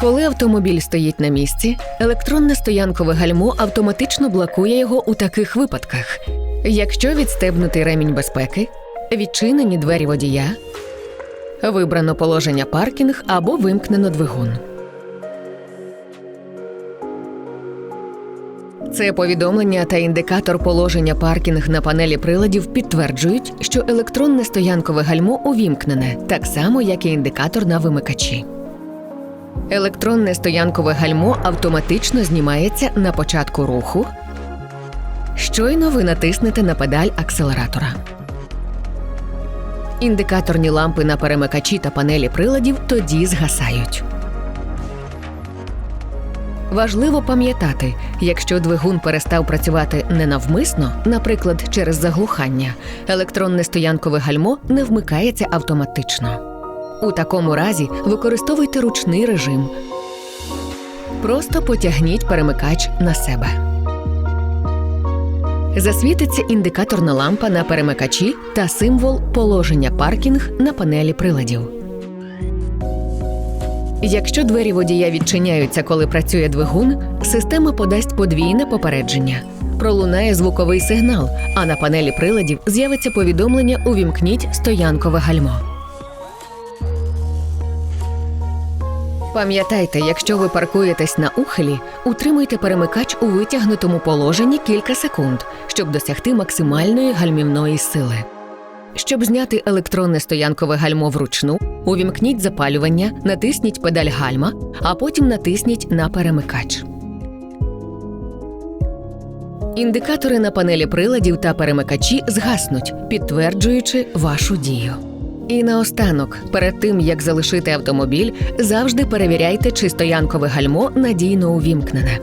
Коли автомобіль стоїть на місці, електронне стоянкове гальмо автоматично блокує його у таких випадках: якщо відстебнутий ремінь безпеки, відчинені двері водія, вибрано положення паркінг або вимкнено двигун. Це повідомлення та індикатор положення паркінг на панелі приладів підтверджують, що електронне стоянкове гальмо увімкнене, так само як і індикатор на вимикачі. Електронне стоянкове гальмо автоматично знімається на початку руху. Щойно ви натиснете на педаль акселератора. Індикаторні лампи на перемикачі та панелі приладів тоді згасають. Важливо пам'ятати, якщо двигун перестав працювати ненавмисно, наприклад, через заглухання, електронне стоянкове гальмо не вмикається автоматично. У такому разі використовуйте ручний режим. Просто потягніть перемикач на себе. Засвітиться індикаторна лампа на перемикачі та символ положення паркінг на панелі приладів. Якщо двері водія відчиняються, коли працює двигун, система подасть подвійне попередження. Пролунає звуковий сигнал, а на панелі приладів з'явиться повідомлення Увімкніть стоянкове гальмо. Пам'ятайте, якщо ви паркуєтесь на ухилі, утримуйте перемикач у витягнутому положенні кілька секунд, щоб досягти максимальної гальмівної сили. Щоб зняти електронне стоянкове гальмо вручну, увімкніть запалювання, натисніть педаль гальма, а потім натисніть на перемикач. Індикатори на панелі приладів та перемикачі згаснуть, підтверджуючи вашу дію. І наостанок, перед тим як залишити автомобіль, завжди перевіряйте, чи стоянкове гальмо надійно увімкнене.